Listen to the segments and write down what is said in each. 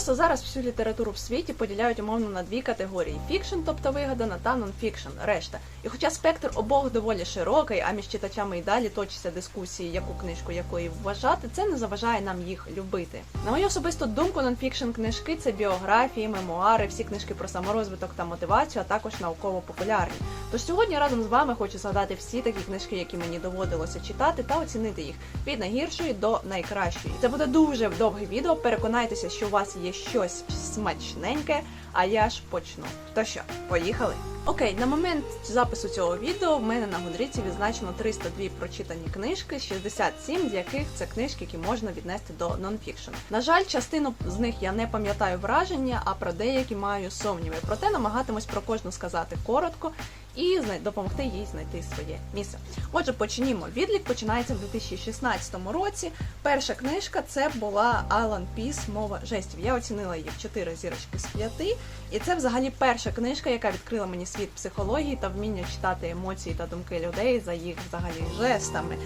Просто зараз всю літературу в світі поділяють умовно на дві категорії: фікшн, тобто вигадана, та нонфікшн, решта. І хоча спектр обох доволі широкий, а між читачами і далі точаться дискусії, яку книжку якої вважати, це не заважає нам їх любити. На мою особисту думку, нонфікшн книжки це біографії, мемуари, всі книжки про саморозвиток та мотивацію, а також науково-популярні. Тож сьогодні разом з вами хочу згадати всі такі книжки, які мені доводилося читати, та оцінити їх від найгіршої до найкращої. Це буде дуже довге відео. Переконайтеся, що у вас є щось смачненьке, а я ж почну. То що, поїхали? Окей, на момент запису цього відео в мене на Гудріці відзначено 302 прочитані книжки, 67 з яких це книжки, які можна віднести до нонфікшн. На жаль, частину з них я не пам'ятаю враження, а про деякі маю сумніви. Проте намагатимусь про кожну сказати коротко і допомогти їй знайти своє місце. Отже, почнімо. Відлік починається в 2016 році. Перша книжка це була Алан Піс Мова жестів. Я оцінила її в 4 зірочки з 5. І це взагалі перша книжка, яка відкрила мені світ психології та вміння читати емоції та думки людей за їх взагалі жестами.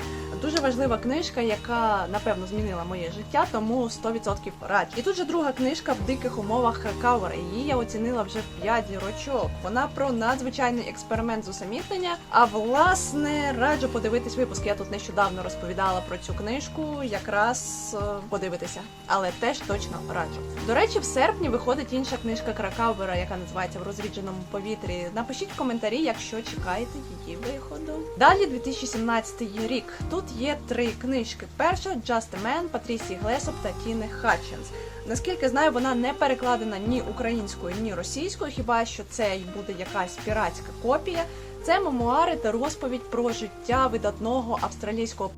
Дуже важлива книжка, яка напевно змінила моє життя, тому 100% раджу. І тут же друга книжка в диких умовах Кракауера. Її я оцінила вже в 5 зірочок. Вона про надзвичайний експеримент з усамітнення. А власне раджу подивитись випуск. Я тут нещодавно розповідала про цю книжку, якраз е, подивитися, але теж точно раджу. До речі, в серпні виходить інша книжка Кракауера, яка називається В розрідженому повітрі. Напишіть в коментарі, якщо чекаєте її виходу. Далі 2017 рік. Тут є три книжки. Перша Just a Man Патрісії Глесоп та Тіни Хатчинс. Наскільки знаю, вона не перекладена ні українською, ні російською, хіба що це буде якась піратська копія. Це мемуари та розповідь про життя видатного австралійського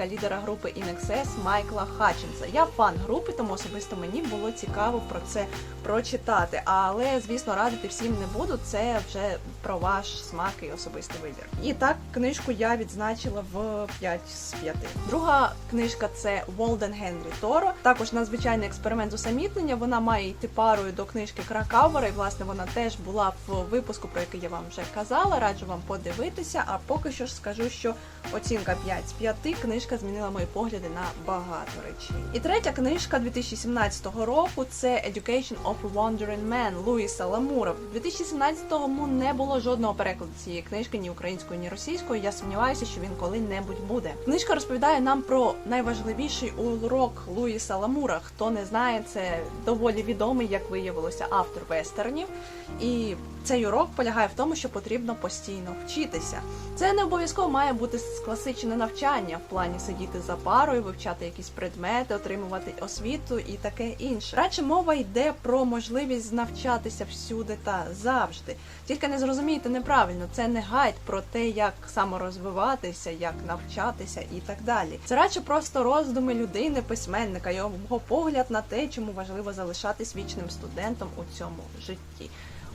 лідера групи INXS Майкла Хатчинса. Я фан групи, тому особисто мені було цікаво про це прочитати. Але звісно, радити всім не буду. Це вже про ваш смак і особистий вибір. І так, книжку я відзначила в 5 з 5. Друга книжка це Волден Генрі Торо. Також надзвичайний експеримент з усамітнення. Вона має йти парою до книжки Кракауера, і власне вона теж була в випуску, про який я вам вже казала. Раджу вам подивитися. А поки що ж скажу, що оцінка 5 з 5. Книжка змінила мої погляди на багато речей. І третя книжка 2017 року це Education of a Wandering Man Луїса Ламура. В 2017-му не було жодного перекладу цієї книжки ні українською, ні російською. Я сумніваюся, що він коли-небудь буде. Книжка розповідає нам про найважливіший урок Луїса Ламура. Хто не знає, це доволі відомий, як виявилося, автор вестернів. І цей урок полягає в тому, що потрібно постійно вчитися. Це не обов'язково має бути класичне навчання в плані сидіти за парою, вивчати якісь предмети, отримувати освіту і таке інше. Радше мова йде про можливість навчатися всюди та завжди. Тільки не зрозумійте неправильно, це не гайд про те, як саморозвиватися, як навчатися і так далі. Це радше просто роздуми людини, письменника, його погляд на те, чому важливо залишатись вічним студентом у цьому житті.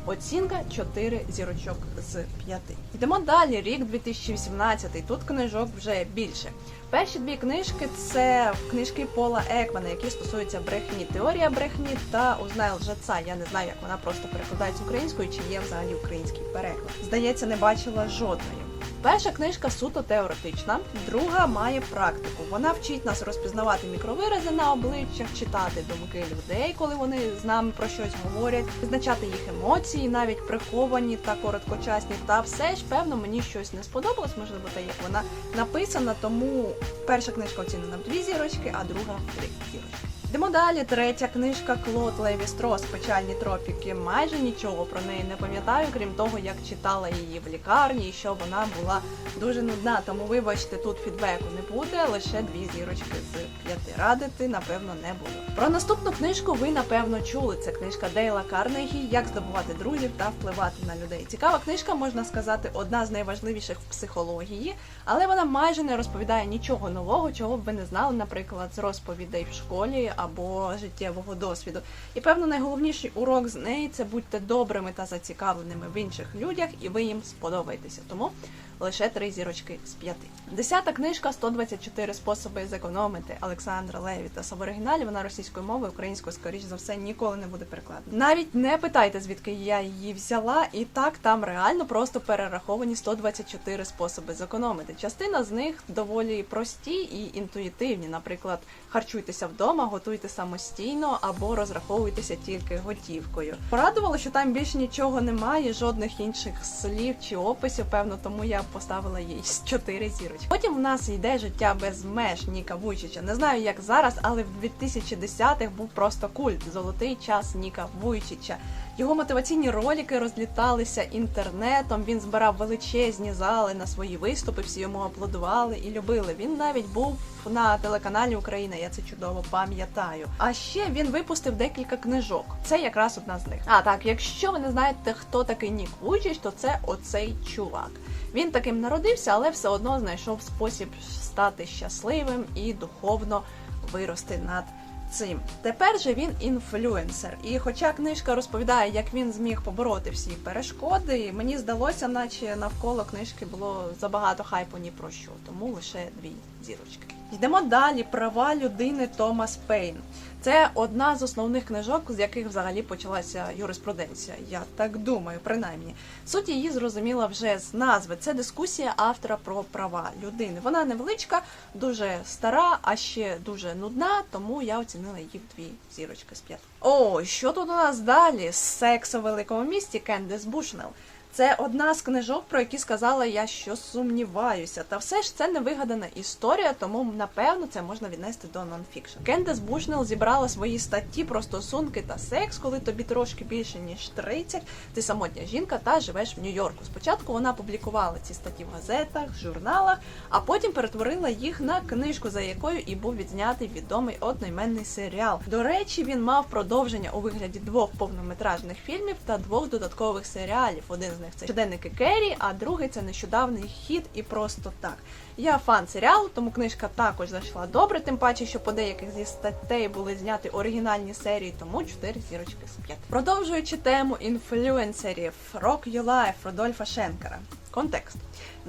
Оцінка 4 зірочок з 5. Йдемо далі. Рік 2018. Тут книжок вже більше. Перші дві книжки це книжки Пола Екмана, які стосуються брехні. Теорія брехні та Узнай лжеца. Я не знаю, як вона просто перекладається українською, чи є взагалі український переклад. Здається, не бачила жодної. Перша книжка суто теоретична, друга має практику. Вона вчить нас розпізнавати мікровирази на обличчях, читати думки людей, коли вони з нами про щось говорять, визначати їх емоції, навіть приховані та короткочасні. Та все ж певно мені щось не сподобалось, можливо, те, як вона написана. Тому перша книжка оцінена в дві зірочки, а друга в три зірочки. Йдемо далі. Третя книжка Клод Леві Строс Печальні тропіки. Майже нічого про неї не пам'ятаю, крім того, як читала її в лікарні і що вона була дуже нудна. Тому вибачте, тут фідбеку не буде, лише дві зірочки з п'яти. Радити, напевно, не буду. Про наступну книжку ви напевно чули. Це книжка Дейла Карнегі Як здобувати друзів та впливати на людей. Цікава книжка, можна сказати, одна з найважливіших в психології, але вона майже не розповідає нічого нового, чого б ви не знали, наприклад, з розповідей в школі або життєвого досвіду. І певно, найголовніший урок з неї це будьте добрими та зацікавленими в інших людях, і ви їм сподобаєтеся. Тому лише три зірочки з п'яти. Десята книжка 124 способи зекономити Олександра Левітаса. В оригіналі вона російською мовою, українською, скоріш за все, ніколи не буде перекладена. Навіть не питайте, звідки я її взяла, і так там реально просто перераховані 124 способи зекономити. Частина з них доволі прості і інтуїтивні. Наприклад, харчуйтеся вдома, готуйте самостійно або розраховуйтеся тільки готівкою. Порадувало, що там більше нічого немає, жодних інших слів чи описів. Певно, тому я поставила їй 4 зірочки. Потім в нас йде життя без меж Ніка Вуйчича. Не знаю, як зараз, але в 2010-х був просто культ золотий час Ніка Вуйчича. Його мотиваційні ролики розліталися інтернетом. Він збирав величезні зали на свої виступи. Всі йому аплодували і любили. Він навіть був на телеканалі Україна. Я це чудово пам'ятаю. А ще він випустив декілька книжок. Це якраз одна з них. А так, якщо ви не знаєте, хто такий Нік Вуйчич, то це оцей чувак. Він таким народився, але все одно знайшов спосіб стати щасливим і духовно вирости над цим. Тепер же він інфлюенсер. І хоча книжка розповідає, як він зміг побороти всі перешкоди, мені здалося, наче навколо книжки було забагато хайпу ні про що, тому лише дві зірочки. Йдемо далі. Права людини Томас Пейн. Це одна з основних книжок, з яких взагалі почалася юриспруденція. Я так думаю, принаймні. Суть її зрозуміла вже з назви. Це дискусія автора про права людини. Вона невеличка, дуже стара, а ще дуже нудна, тому я оцінила її в дві зірочки з п'ять. О, що тут у нас далі? Секс у великому місті Кендес Бушнел. Це одна з книжок, про які сказала я, що сумніваюся. Та все ж це не вигадана історія, тому напевно це можна віднести до нонфікшн. Кендес Бушнел зібрала свої статті про стосунки та секс, коли тобі трошки більше ніж 30, ти самотня жінка та живеш в Нью-Йорку. Спочатку вона публікувала ці статті в газетах, журналах, а потім перетворила їх на книжку, за якою і був відзнятий відомий одноіменний серіал. До речі, він мав продовження у вигляді двох повнометражних фільмів та двох додаткових серіалів. Один з них це щоденники Керрі, а другий це нещодавний хід і просто так. Я фан серіалу, тому книжка також зайшла добре, тим паче, що по деяких зі статей були зняті оригінальні серії, тому 4 зірочки з 5. Продовжуючи тему інфлюенсерів Rock Your Life Родольфа Шенкера. Контекст.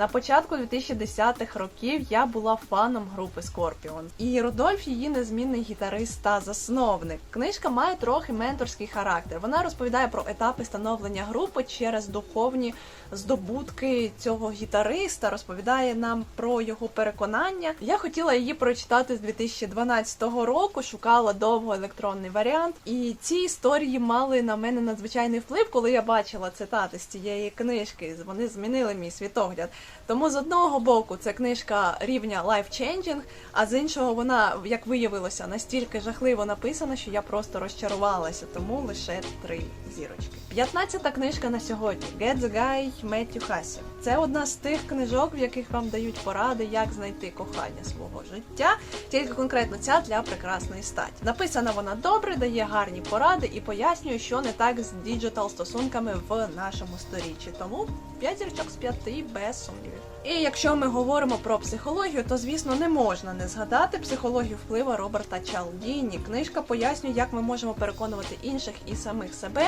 На початку 2010-х років я була фаном групи Scorpion. І Рудольф її незмінний гітарист та засновник. Книжка має трохи менторський характер. Вона розповідає про етапи становлення групи через духовні здобутки цього гітариста, розповідає нам про його переконання. Я хотіла її прочитати з 2012 року, шукала довго електронний варіант. І ці історії мали на мене надзвичайний вплив, коли я бачила цитати з цієї книжки. Вони змінили мій світогляд. Тому з одного боку це книжка рівня life-changing, а з іншого вона, як виявилося, настільки жахливо написана, що я просто розчарувалася, тому лише три зірочки. П'ятнадцята книжка на сьогодні Get the Guy Меттю Хасі. Це одна з тих книжок, в яких вам дають поради, як знайти кохання свого життя, тільки конкретно ця для прекрасної статі. Написана вона добре, дає гарні поради і пояснює, що не так з діджитал стосунками в нашому сторіччі. Тому 5 зірочок з 5 без сумнівів. І якщо ми говоримо про психологію, то звісно не можна не згадати психологію впливу Роберта Чалдіні. Книжка пояснює, як ми можемо переконувати інших і самих себе,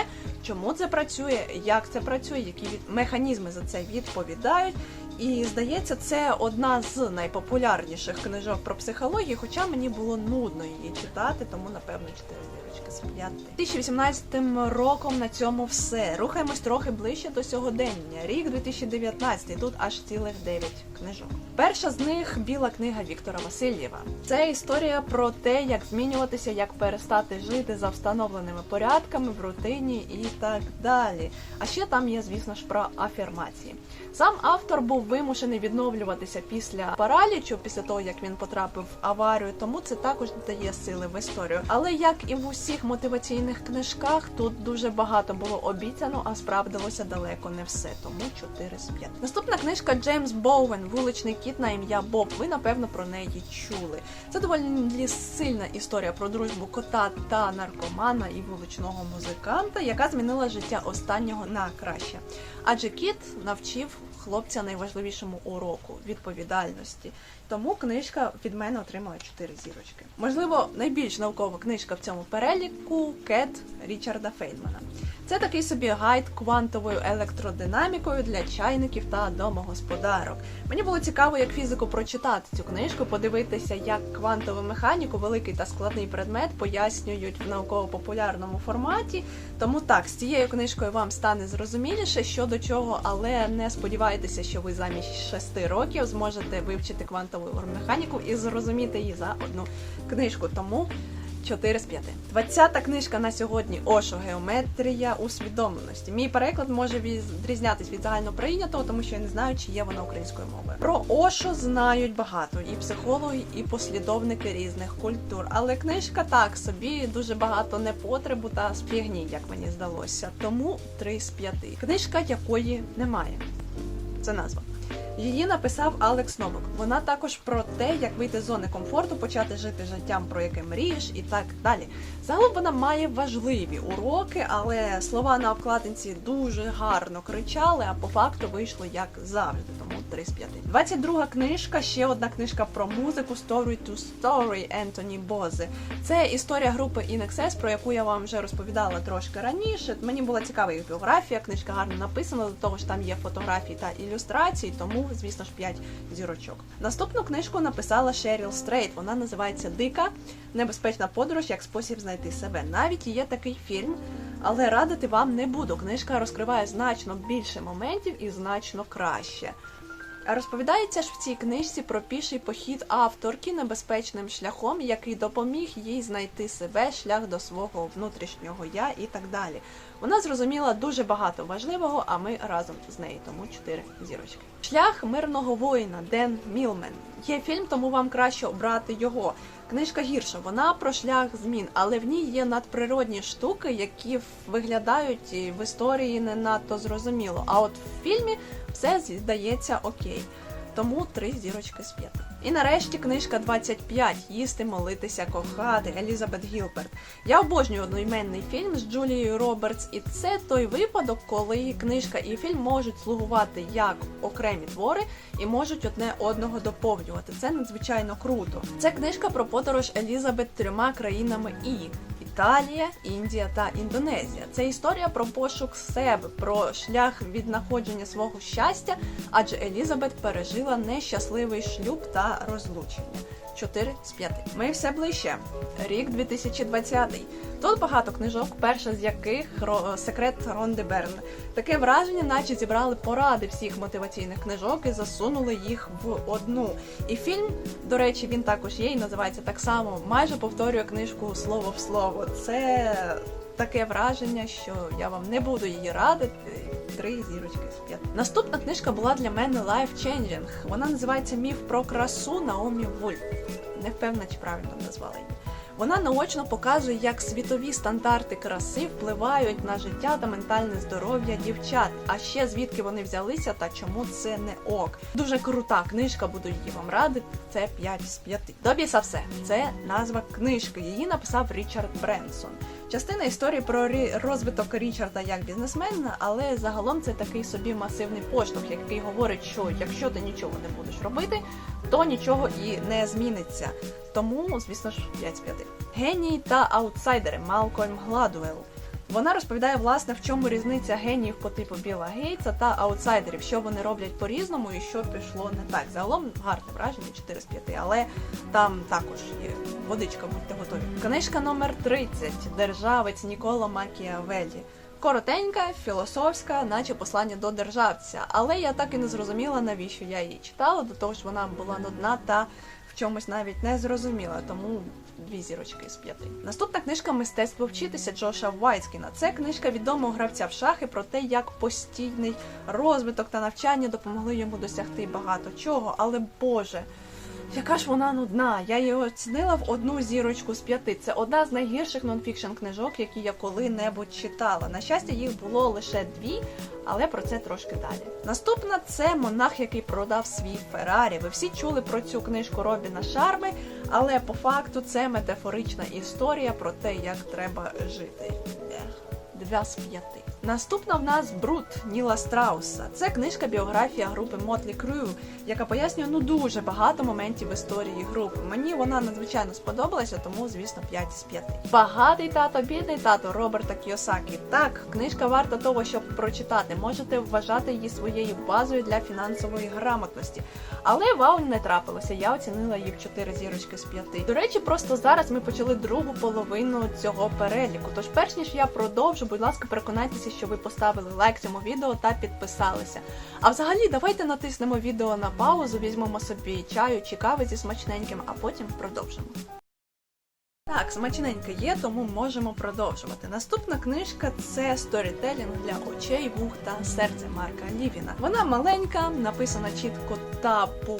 чому це працює, як це працює, які механізми за це відповідають. І здається, це одна з найпопулярніших книжок про психологію, хоча мені було нудно її читати, тому напевно 4 зірочки з 5. 2018 роком на цьому все. Рухаємось трохи ближче до сьогодення. Рік 2019, тут аж цілих 9 книжок. Перша з них біла книга Віктора Васильєва. Це історія про те, як змінюватися, як перестати жити за встановленими порядками в рутині і так далі. А ще там є, звісно ж, про афірмації. Сам автор був вимушений відновлюватися після паралічу, після того як він потрапив в аварію, тому це також додає сили в історію. Але як і в усіх мотиваційних книжках, тут дуже багато було обіцяно, а справдилося далеко не все. Тому 4 з 5. Наступна книжка Джеймс Боуен, вуличний кіт на ім'я Боб. Ви напевно про неї чули. Це доволі сильна історія про дружбу кота та наркомана і вуличного музиканта, яка змінила життя останнього на краще. Адже кіт навчив хлопця найважливішому уроку відповідальності. Тому книжка від мене отримала 4 зірочки. Можливо, найбільш наукова книжка в цьому переліку Кет Річарда Фейдмана. Це Це такий собі гайд квантовою електродинамікою для чайників та домогосподарок. Мені було цікаво, як фізику прочитати цю книжку, подивитися, як квантову механіку, великий та складний предмет пояснюють в науково-популярному форматі. Тому так, з цією книжкою вам стане зрозуміліше, що до чого, але не сподівайтеся, що ви замість 6 років зможете вивчити квантову механіку і зрозуміти її за одну книжку. Тому 4 з 5. 20-та книжка на сьогодні Ошо Геометрія усвідомленості. Мій переклад може відрізнятись від загальноприйнятого, тому що я не знаю, чи є вона українською мовою. Про Ошо знають багато і психологи, і послідовники різних культур. Але книжка так собі дуже багато непотребу та спігні, як мені здалося. Тому 3 з 5. Книжка якої немає. Це назва. Її написав Алекс Новик. Вона також про те, як вийти з зони комфорту, почати жити життям, про яке мрієш, і так далі. Загалом вона має важливі уроки, але слова на обкладинці дуже гарно кричали, а по факту вийшло як завжди. Тому 3 з 5. 22 книжка, ще одна книжка про музику Story to Story Ентоні Бози. Це історія групи In Excess, про яку я вам вже розповідала трошки раніше. Мені була цікава їх біографія, книжка гарно написана, до того ж там є фотографії та ілюстрації, тому, звісно ж, 5 зірочок. Наступну книжку написала Шеріл Стрейт. Вона називається Дика небезпечна подорож як спосіб знайти себе. Навіть є такий фільм, але радити вам не буду. Книжка розкриває значно більше моментів і значно краще. Розповідається ж в цій книжці про піший похід авторки небезпечним шляхом, який допоміг їй знайти себе, шлях до свого внутрішнього я і так далі. Вона зрозуміла дуже багато важливого, а ми разом з нею, тому 4 зірочки. Шлях мирного воїна Ден Мілмен. Є фільм, тому вам краще обрати його. Книжка гірша, вона про шлях змін, але в ній є надприродні штуки, які виглядають в історії не надто зрозуміло. А от в фільмі все здається окей. Тому три зірочки з п'яти. І нарешті книжка 25 Їсти, молитися, кохати Елізабет Гілберт. Я обожнюю одноіменний фільм з Джулією Робертс, і це той випадок, коли книжка і фільм можуть слугувати як окремі твори і можуть одне одного доповнювати. Це надзвичайно круто. Це книжка про подорож Елізабет трьома країнами і. Італія, Індія та Індонезія. Це історія про пошук себе, про шлях віднаходження свого щастя, адже Елізабет пережила нещасливий шлюб та розлучення. 4 з 5. Ми все ближче. Рік 2020. Тут багато книжок, перша з яких Ро- секрет Ронди Берн. Таке враження, наче зібрали поради всіх мотиваційних книжок і засунули їх в одну. І фільм, до речі, він також є і називається так само. Майже повторює книжку слово в слово. Це таке враження, що я вам не буду її радити. Три зірочки з п'яти. Наступна книжка була для мене Life Changing. Вона називається Міф про красу Наомі Вульф. Не впевнена, чи правильно назвала її. Вона наочно показує, як світові стандарти краси впливають на життя та ментальне здоров'я дівчат. А ще звідки вони взялися та чому це не ок. Дуже крута книжка, буду її вам радити. Це 5 з 5. Добіса все. Це назва книжки. Її написав Річард Бренсон. Частина історії про розвиток Річарда як бізнесмена, але загалом це такий собі масивний поштовх, який говорить, що якщо ти нічого не будеш робити, то нічого і не зміниться. Тому, звісно ж, 5 з 5. Генії та аутсайдери Малкольм Гладуел. Вона розповідає, власне, в чому різниця геніїв по типу Біла Гейтса та аутсайдерів, що вони роблять по-різному і що пішло не так. Загалом гарне враження 4 з 5, але там також є водичка, будьте готові. Книжка номер 30 Державець Ніколо Макіавелі. Коротенька, філософська, наче послання до державця. Але я так і не зрозуміла, навіщо я її читала, до того ж вона була нудна та в чомусь навіть не зрозуміла, тому дві зірочки з п'яти. Наступна книжка Мистецтво вчитися Джоша Вайцкіна. Це книжка відомого гравця в шахи про те, як постійний розвиток та навчання допомогли йому досягти багато чого. Але Боже. Яка ж вона нудна? Я її оцінила в одну зірочку з п'яти. Це одна з найгірших нонфікшн книжок, які я коли-небудь читала. На щастя, їх було лише дві, але про це трошки далі. Наступна це монах, який продав свій Феррарі. Ви всі чули про цю книжку Робіна Шарми, але по факту це метафорична історія про те, як треба жити. Два з п'яти. Наступна в нас Брут Ніла Страуса. Це книжка біографія групи Motley Crue, яка пояснює ну дуже багато моментів в історії групи. Мені вона надзвичайно сподобалася, тому звісно 5 з 5. Багатий тато, бідний тато Роберта Кіосакі. Так, книжка варта того, щоб прочитати. Можете вважати її своєю базою для фінансової грамотності. Але вау не трапилося. Я оцінила її в 4 зірочки з 5. До речі, просто зараз ми почали другу половину цього переліку. Тож, перш ніж я продовжу, будь ласка, переконайтеся, що ви поставили лайк цьому відео та підписалися. А взагалі, давайте натиснемо відео на паузу, візьмемо собі чаю чи кави зі смачненьким, а потім продовжимо. Так, смачненьке є, тому можемо продовжувати. Наступна книжка це сторітелінг для очей, вух та серця Марка Лівіна. Вона маленька, написана чітко та по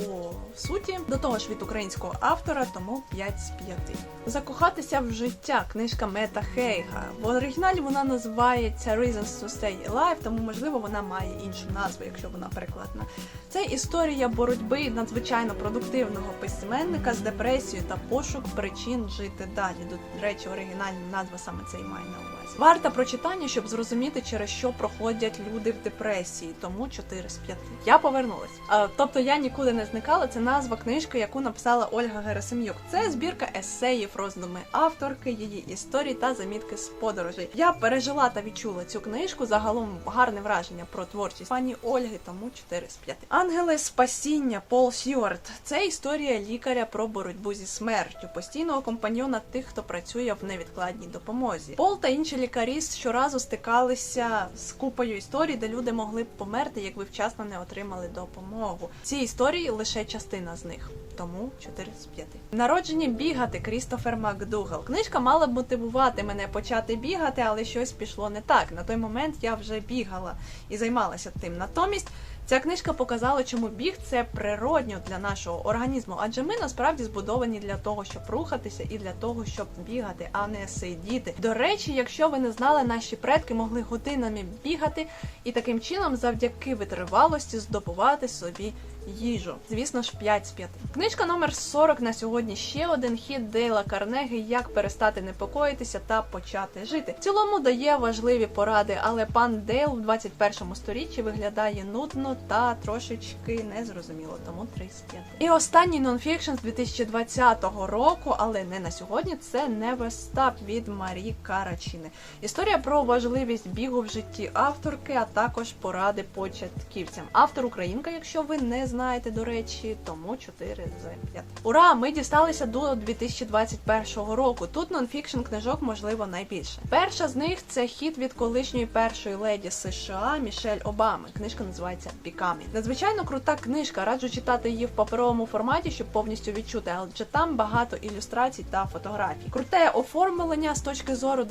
суті, до того ж від українського автора, тому 5 з 5. Закохатися в життя. Книжка Мета Хейга. В оригіналі вона називається Reasons to Stay Alive, тому можливо вона має іншу назву, якщо вона перекладена. Це історія боротьби надзвичайно продуктивного письменника з депресією та пошук причин жити далі. До речі, оригінальна назва саме це і має на увазі. Варта прочитання, щоб зрозуміти, через що проходять люди в депресії, тому 4 з 5. Я повернулась. Тобто я нікуди не зникала. Це назва книжки, яку написала Ольга Герасим'юк. Це збірка есеїв, роздуми авторки, її історії та замітки з подорожей. Я пережила та відчула цю книжку. Загалом гарне враження про творчість пані Ольги, тому 4 з 5. Ангели спасіння Пол Сьюарт. Це історія лікаря про боротьбу зі смертю, постійного компаньйона тих, хто працює в невідкладній допомозі. Пол та інші лікарі щоразу стикалися з купою історій, де люди могли б померти, якби вчасно не отримали допомогу. Ці історії лише частина з них. Тому 4 з 5. Народження бігати Крістофер Макдугал. Книжка мала б мотивувати мене почати бігати, але щось пішло не так. На той момент я вже бігала і займалася тим. Натомість Ця книжка показала, чому біг це природньо для нашого організму, адже ми насправді збудовані для того, щоб рухатися, і для того, щоб бігати, а не сидіти. До речі, якщо ви не знали, наші предки могли годинами бігати і таким чином, завдяки витривалості, здобувати собі їжу. Звісно ж, 5 з 5. Книжка номер 40 на сьогодні ще один хід Дейла Карнеги Як перестати непокоїтися та почати жити. В цілому дає важливі поради, але пан Дейл в 21 сторіччі виглядає нудно та трошечки незрозуміло, тому 3 з 5. І останній нонфікшн з 2020 року, але не на сьогодні. Це Невестап від Марі Карачини. Історія про важливість бігу в житті авторки, а також поради початківцям. Автор українка, якщо ви не знаєте, до речі, тому 4 з 5. Ура! Ми дісталися до 2021 року. Тут нонфікшн книжок можливо найбільше. Перша з них це хід від колишньої першої леді США Мішель Обами. Книжка називається Becoming. Надзвичайно крута книжка. Раджу читати її в паперовому форматі, щоб повністю відчути, адже там багато ілюстрацій та фотографій. Круте оформлення з точки зору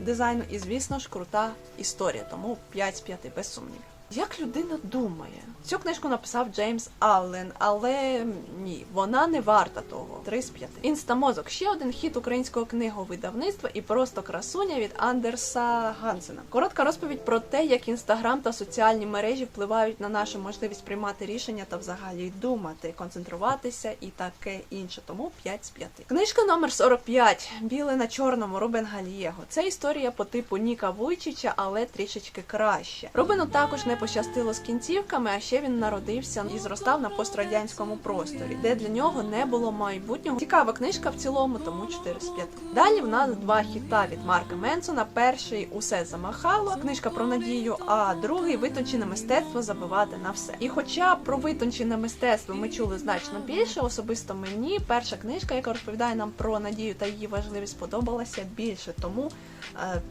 дизайну, і звісно ж, крута історія. Тому 5 з 5, без сумнівів. Як людина думає? Цю книжку написав Джеймс Аллен, але ні, вона не варта того. 3 з 5. Інстамозок ще один хіт українського книговидавництва і просто красуня від Андерса Гансена. Коротка розповідь про те, як інстаграм та соціальні мережі впливають на нашу можливість приймати рішення та взагалі думати, концентруватися і таке інше. Тому 5 з 5. Книжка номер 45. Біле на чорному Рубен Галієго. Це історія по типу Ніка Вуйчича, але трішечки краще. Рубену також не пощастило з кінцівками, а ще він народився і зростав на пострадянському просторі, де для нього не було майбутнього. Цікава книжка в цілому, тому 4 з 5. Далі в нас два хіта від Марка Менсона. Перший усе замахало, книжка про надію, а другий витончене мистецтво забивати на все. І хоча про витончене мистецтво ми чули значно більше, особисто мені перша книжка, яка розповідає нам про надію та її важливість, сподобалася більше. Тому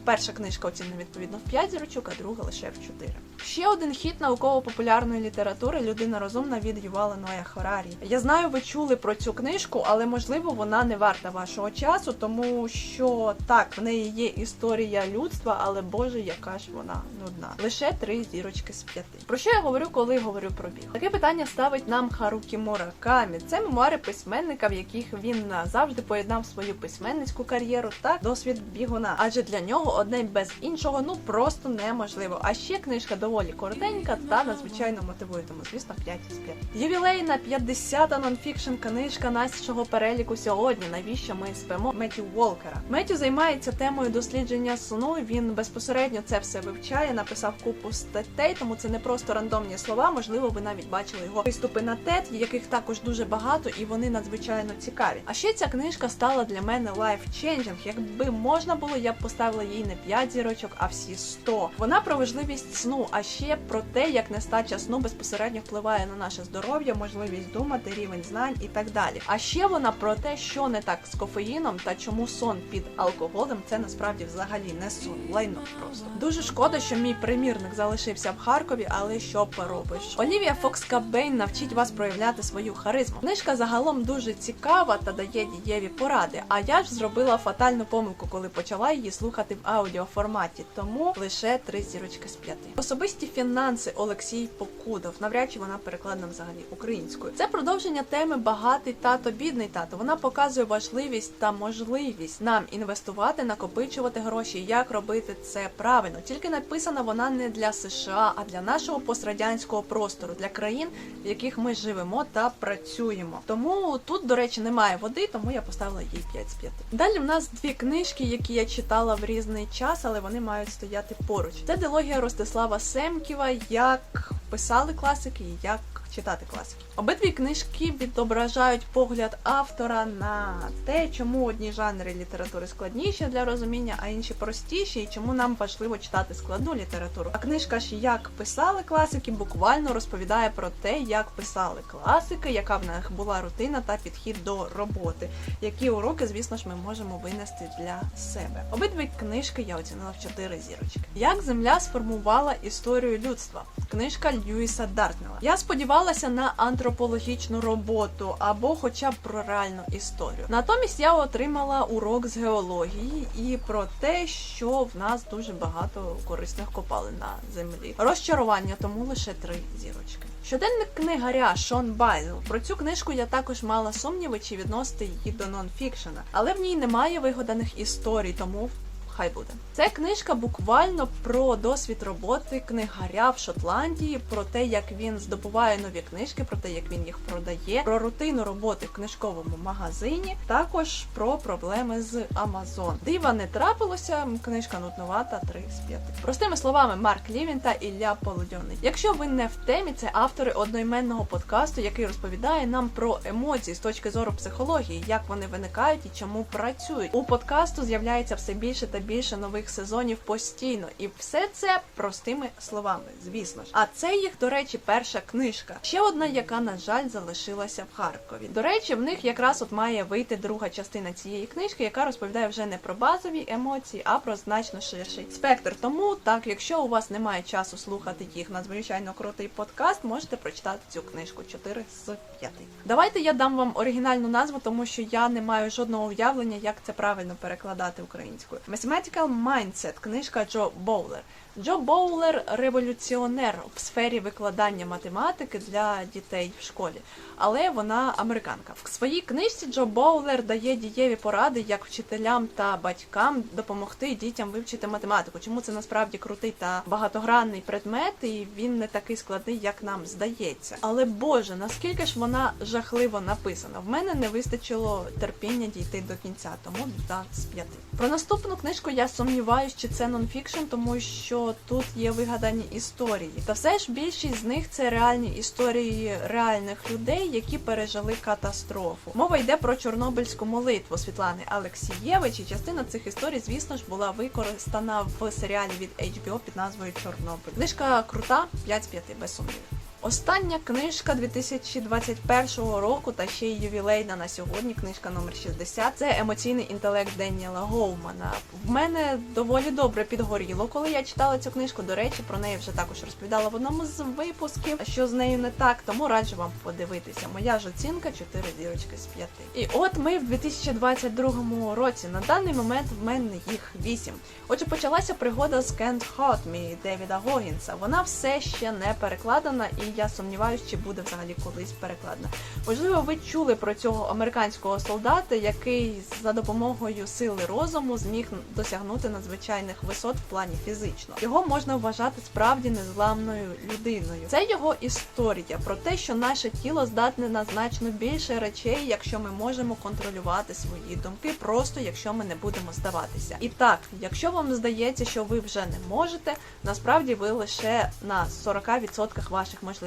перша книжка оцінена відповідно в 5 зірочок, а друга лише в 4. Ще один хіт науково-популярної літератури Людина розумна від Ювала Ноя Харарі. Я знаю, ви чули про цю книжку, але можливо вона не варта вашого часу, тому що так, в неї є історія людства, але боже, яка ж вона нудна. Лише три зірочки з п'яти. Про що я говорю, коли говорю про біг? Таке питання ставить нам Харукі Муракамі. Це мемуари письменника, в яких він завжди поєднав свою письменницьку кар'єру та досвід бігуна. Адже для нього одне без іншого ну просто неможливо. А ще книжка доволі коротенька та надзвичайно мотивує, тому звісно 5 із 5. Ювілейна 50-та нонфікшн книжка нашого переліку сьогодні. Навіщо ми спимо Меттю Волкера? Меттю займається темою дослідження сну. Він безпосередньо це все вивчає, написав купу статей, тому це не просто рандомні слова. Можливо, ви навіть бачили його виступи на TED, яких також дуже багато, і вони надзвичайно цікаві. А ще ця книжка стала для мене life-changing. Якби можна було, я б поставила їй не 5 зірочок, а всі 100. Вона про важливість сну, а ще про те, як нестача сну безпосередньо впливає на наше здоров'я, можливість думати, рівень знань і так далі. А ще вона про те, що не так з кофеїном та чому сон під алкоголем це насправді взагалі не сон, лайно просто. Дуже шкода, що мій примірник залишився в Харкові, але що поробиш? Олівія Фокс Кабейн навчить вас проявляти свою харизму. Книжка загалом дуже цікава та дає дієві поради. А я ж зробила фатальну помилку, коли почала її слухати в аудіоформаті, тому лише три зірочки з п'яти. Особисті фінанси Олексій Покудов. Навряд чи вона перекладена взагалі українською. Це продовження теми багатий тато, бідний тато. Вона показує важливість та можливість нам інвестувати, накопичувати гроші, як робити це правильно. Тільки написана вона не для США, а для нашого пострадянського простору, для країн, в яких ми живемо та працюємо. Тому тут, до речі, немає води, тому я поставила їй 5 з 5. Далі в нас дві книжки, які я читала в різний час, але вони мають стояти поруч. Це дилогія Ростислава Семківа, як писали класики як читати класики. Обидві книжки відображають погляд автора на те, чому одні жанри літератури складніші для розуміння, а інші простіші, і чому нам важливо читати складну літературу. А книжка ж як писали класики, буквально розповідає про те, як писали класики, яка в них була рутина та підхід до роботи. Які уроки, звісно ж, ми можемо винести для себе. Обидві книжки я оцінила в 4 зірочки. Як земля сформувала історію людства? Книжка Льюіса Дартнела. Я сподівалася на антропологічну роботу або хоча б про реальну історію. Натомість я отримала урок з геології і про те, що в нас дуже багато корисних копалин на землі. Розчарування, тому лише три зірочки. Щоденник книгаря Шон Байдл. Про цю книжку я також мала сумніви, чи відносити її до нонфікшена, але в ній немає вигаданих історій, тому хай буде. Це книжка буквально про досвід роботи книгаря в Шотландії, про те, як він здобуває нові книжки, про те, як він їх продає, про рутину роботи в книжковому магазині, також про проблеми з Амазон. Дива не трапилося. Книжка нуднувата 3 з 5. Простими словами, Марк Лівін та Ілля Полудьоний. Якщо ви не в темі, це автори одноіменного подкасту, який розповідає нам про емоції з точки зору психології, як вони виникають і чому працюють. У подкасту з'являється все більше та більше нових сезонів постійно, і все це простими словами, звісно ж. А це їх, до речі, перша книжка. Ще одна, яка, на жаль, залишилася в Харкові. До речі, в них якраз от має вийти друга частина цієї книжки, яка розповідає вже не про базові емоції, а про значно ширший спектр. Тому так, якщо у вас немає часу слухати їх надзвичайно крутий подкаст, можете прочитати цю книжку 4 з 5. Давайте я дам вам оригінальну назву, тому що я не маю жодного уявлення, як це правильно перекладати українською. Mathematical Mindset, книжка Джо Боулер. Джо Боулер революціонер в сфері викладання математики для дітей в школі, але вона американка. В своїй книжці Джо Боулер дає дієві поради, як вчителям та батькам допомогти дітям вивчити математику. Чому це насправді крутий та багатогранний предмет, і він не такий складний, як нам здається. Але Боже, наскільки ж вона жахливо написана? В мене не вистачило терпіння дійти до кінця, тому 2 з 5. Про наступну книжку я сумніваюся, чи це нонфікшн, тому що тут є вигадані історії. Та все ж більшість з них це реальні історії реальних людей, які пережили катастрофу. Мова йде про Чорнобильську молитву Світлани Алексієвич. І частина цих історій, звісно ж, була використана в серіалі від HBO під назвою Чорнобиль. Книжка крута, 5 з 5, без сумнівів. Остання книжка 2021 року та ще й ювілейна на сьогодні. Книжка номер 60. Це емоційний інтелект Деніела Гоумана. В мене доволі добре підгоріло, коли я читала цю книжку. До речі, про неї вже також розповідала в одному з випусків. Що з нею не так, тому раджу вам подивитися. Моя ж оцінка 4 зірочки з 5. І от ми в 2022 році. На даний момент в мене їх 8. Отже, почалася пригода з Can't Me Девіда Гогінса. Вона все ще не перекладена, і я сумніваюся, чи буде взагалі колись перекладена. Можливо, ви чули про цього американського солдата, який за допомогою сили розуму зміг досягнути надзвичайних висот в плані фізично. Його можна вважати справді незламною людиною. Це його історія про те, що наше тіло здатне на значно більше речей, якщо ми можемо контролювати свої думки, просто якщо ми не будемо здаватися. І так, якщо вам здається, що ви вже не можете, насправді ви лише на 40% ваших можливостей.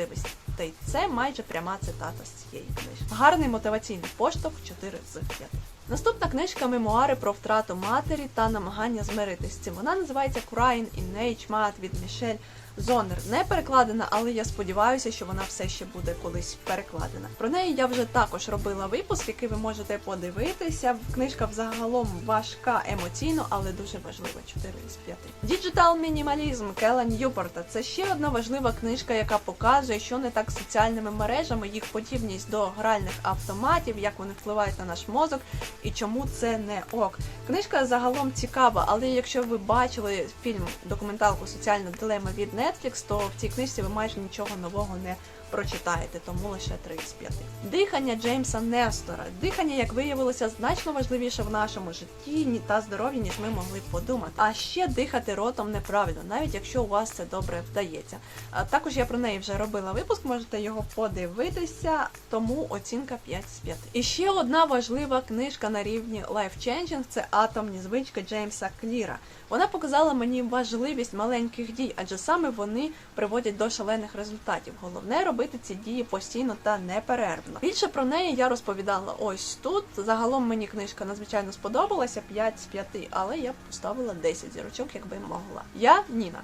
Та й це майже пряма цитата з цієї книжки. Гарний мотиваційний поштовх 4 з 5. Наступна книжка мемуари про втрату матері та намагання змиритись з цим. Вона називається Crying in Age Mat від Мішель Зонер. Не перекладена, але я сподіваюся, що вона все ще буде колись перекладена. Про неї я вже також робила випуск, який ви можете подивитися. Книжка взагалом важка емоційно, але дуже важлива. 4 із 5. Діджитал мінімалізм Кела Ньюпорта. Це ще одна важлива книжка, яка показує, що не так з соціальними мережами, їх подібність до гральних автоматів, як вони впливають на наш мозок і чому це не ок. Книжка загалом цікава, але якщо ви бачили фільм документалку Соціальна дилема від Netflix, то в цій книжці ви майже нічого нового не прочитаєте, тому лише 3 з 5. Дихання Джеймса Нестора. Дихання, як виявилося, значно важливіше в нашому житті та здоров'ї, ніж ми могли б подумати. А ще дихати ротом неправильно, навіть якщо у вас це добре вдається. Також я про неї вже робила випуск, можете його подивитися, тому оцінка 5 з 5. І ще одна важлива книжка на рівні Life Changing – це атомні звички Джеймса Кліра. Вона показала мені важливість маленьких дій, адже саме вони приводять до шалених результатів. Головне робити ці дії постійно та неперервно. Більше про неї я розповідала ось тут. Загалом мені книжка надзвичайно сподобалася 5 з 5, але я б поставила 10 зірочок, якби могла. Я Ніна.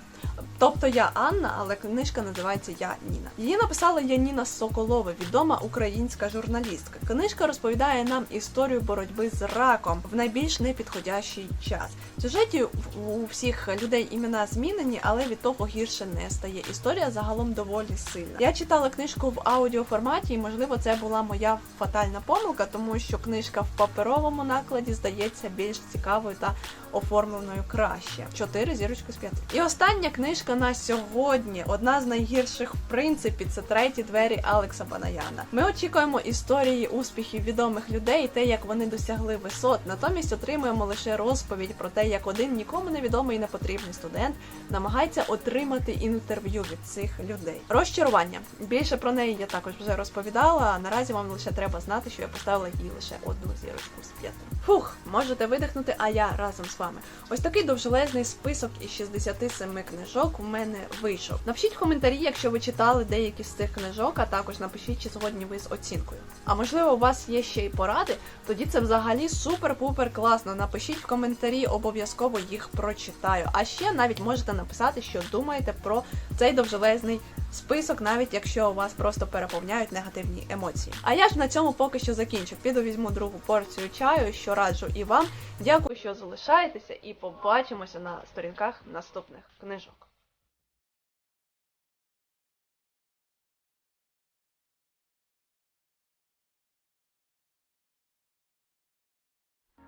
Тобто я Анна, але книжка називається Я Ніна. Її написала Яніна Соколова, відома українська журналістка. Книжка розповідає нам історію боротьби з раком в найбільш непідходящий час. В сюжеті у всіх людей імена змінені, але від того гірше не стає. Історія загалом доволі сильна. Я читала книжку в аудіоформаті, і можливо це була моя фатальна помилка, тому що книжка в паперовому накладі здається більш цікавою та оформленою краще. 4 зірочки з 5. І остання книжка на сьогодні. Одна з найгірших в принципі це треті двері Алекса Банаяна. Ми очікуємо історії успіхів відомих людей, те, як вони досягли висот. Натомість отримуємо лише розповідь про те, як один нікому невідомий і непотрібний студент намагається отримати інтерв'ю від цих людей. Розчарування. Більше про неї я також вже розповідала. а Наразі вам лише треба знати, що я поставила їй лише одну зірочку з п'яти. Фух, можете видихнути, а я разом з вами. Ось такий довжелезний список із 67 книжок у мене вийшов. Напишіть коментарі, якщо ви читали деякі з цих книжок, а також напишіть, чи згодні ви з оцінкою. А можливо, у вас є ще й поради, тоді це взагалі супер-пупер класно. Напишіть в коментарі, обов'язково їх прочитаю. А ще навіть можете написати, що думаєте про цей довжелезний список, навіть якщо у вас просто переповняють негативні емоції. А я ж на цьому поки що закінчу. Піду візьму другу порцію чаю, що раджу і вам. Дякую, що залишаєтеся, і побачимося на сторінках наступних книжок.